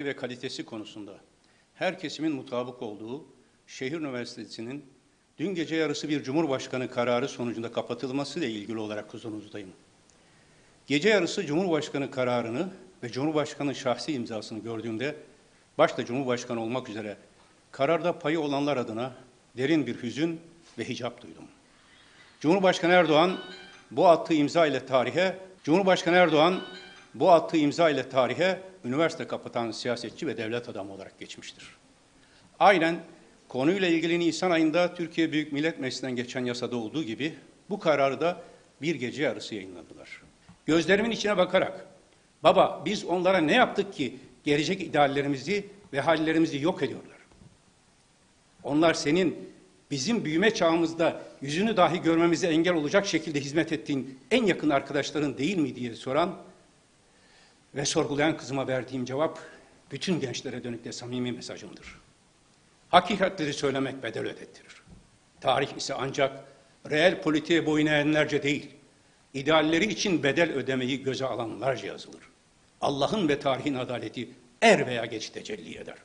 ve kalitesi konusunda her kesimin mutabık olduğu Şehir Üniversitesi'nin dün gece yarısı bir Cumhurbaşkanı kararı sonucunda kapatılması ile ilgili olarak huzurunuzdayım. Gece yarısı Cumhurbaşkanı kararını ve Cumhurbaşkanı şahsi imzasını gördüğümde başta Cumhurbaşkanı olmak üzere kararda payı olanlar adına derin bir hüzün ve hicap duydum. Cumhurbaşkanı Erdoğan bu attığı imza ile tarihe, Cumhurbaşkanı Erdoğan bu attığı imza ile tarihe üniversite kapatan siyasetçi ve devlet adamı olarak geçmiştir. Aynen konuyla ilgili Nisan ayında Türkiye Büyük Millet Meclisi'nden geçen yasada olduğu gibi bu kararı da bir gece yarısı yayınladılar. Gözlerimin içine bakarak, baba biz onlara ne yaptık ki gelecek ideallerimizi ve hallerimizi yok ediyorlar. Onlar senin bizim büyüme çağımızda yüzünü dahi görmemize engel olacak şekilde hizmet ettiğin en yakın arkadaşların değil mi diye soran ve sorgulayan kızıma verdiğim cevap bütün gençlere dönük de samimi mesajımdır. Hakikatleri söylemek bedel ödettirir. Tarih ise ancak reel politiğe boyun eğenlerce değil, idealleri için bedel ödemeyi göze alanlarca yazılır. Allah'ın ve tarihin adaleti er veya geç tecelli eder.